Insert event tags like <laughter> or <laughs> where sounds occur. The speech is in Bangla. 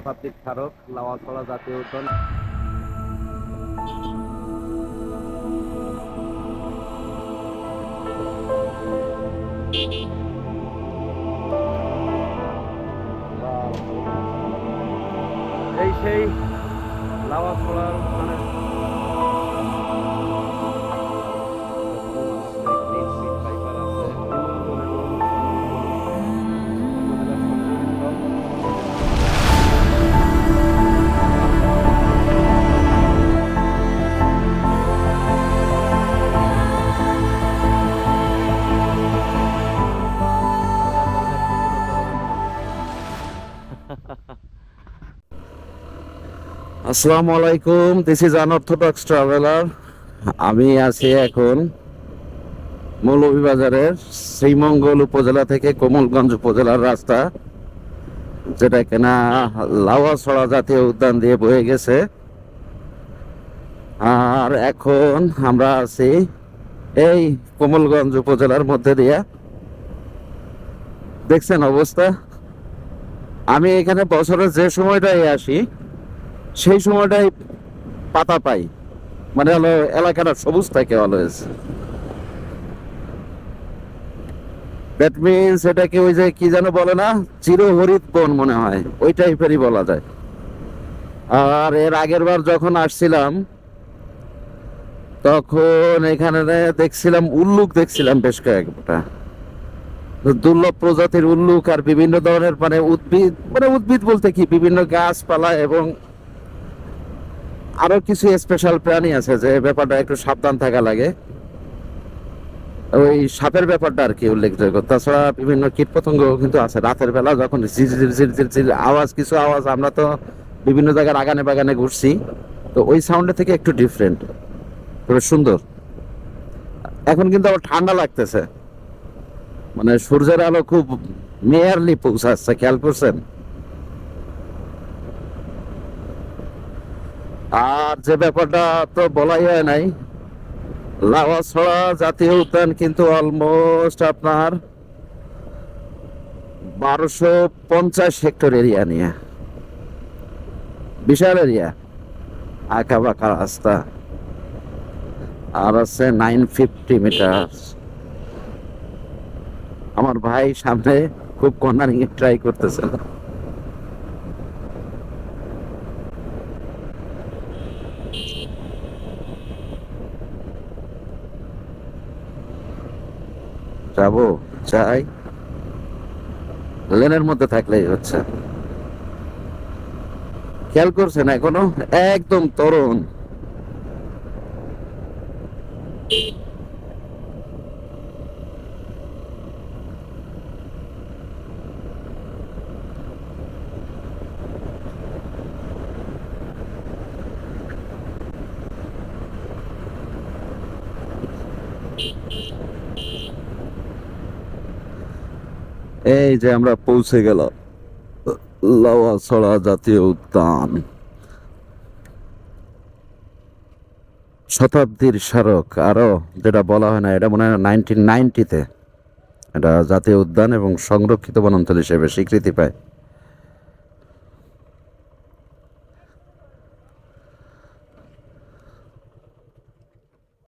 শতাব্দীর স্মারক লাওয়াছড়া জাতীয় উদ্যান। এই সেই লাওয়াছড়ার মানে <laughs> আসসালামু আলাইকুম দিস ইজ আনঅর্থোডক্স ট্রাভেলার আমি আছি এখন মৌলভীবাজারের শ্রীমঙ্গল উপজেলা থেকে কোমলগঞ্জ উপজেলার রাস্তা, যেটা কিনা লাওয়াছড়া জাতীয় উদ্যান দিয়ে বয়ে গেছে। আর এখন আমরা আছি এই কোমলগঞ্জ উপজেলার মধ্যে দিয়া। দেখছেন অবস্থা? আমি এখানে বছরের যে সময়টাই আসি, সেই সময়টাই পাতা পাই। মানে হলো এলাকাটা সবুজ থাকে অলওয়েজ দ্যাট মিনস এটাকে ওই যে কি যেন বলে না, চিরহরিত বন মনে হয়। ওই টাইপেরই বলা যায়। আর এর আগের বার যখন আসছিলাম, তখন এখানে দেখছিলাম, উল্লুক দেখছিলাম বেশ কয়েকটা। দুর্লভ প্রজাতির উল্লুক আর বিভিন্ন ধরনের মানে উদ্ভিদ মানে উদ্ভিদ বলতে কি? বিভিন্ন গাছপালা এবং আরও কিছু স্পেশাল প্রাণী আছে যে ব্যাপারটা একটু সাবধান থাকা লাগে। ওই সাপের ব্যাপারটা আর কি উল্লেখযোগ্য। তাছাড়া বিভিন্ন কীটপতঙ্গ কিন্তু আছে। রাতের বেলা যখন আওয়াজ, কিছু আওয়াজ, আমরা তো বিভিন্ন জায়গার আগানে বাগানে ঘুরছি, তো ওই সাউন্ডের থেকে একটু ডিফারেন্ট সুন্দর। এখন কিন্তু আবার ঠান্ডা লাগতেছে। মানে সূর্যের আলো খুব মেয়ারলি পৌঁছাচ্ছে, খেয়াল করছেন? আর যে ব্যাপারটা তো বলাই হয় নাই, লাওয়াছড়া জাতীয় উদ্যান কিন্তু অলমোস্ট আপনার বারোশো পঞ্চাশ হেক্টর এরিয়া নিয়ে। বিশাল এরিয়া আঁকা বাঁকা রাস্তা। আর আছে নাইন ফিফটি মিটার আমার ভাই সামনে খুব কর্নারিং ট্রাই করতেছে। যাব, যাই। লেনের মধ্যে থাকলেই হচ্ছে। খেয়াল করছেন এখনও? একদম তরুণ। এই যে আমরা পৌঁছে গেলাম লাওয়াছড়া জাতীয় উদ্যান। শতাব্দীর স্মারক, আরও যেটা বলা হয় না, এটা মনে হয় নাইনটিন নাইনটিতে এটা জাতীয় উদ্যান এবং সংরক্ষিত বনাঞ্চল হিসেবে স্বীকৃতি পায়।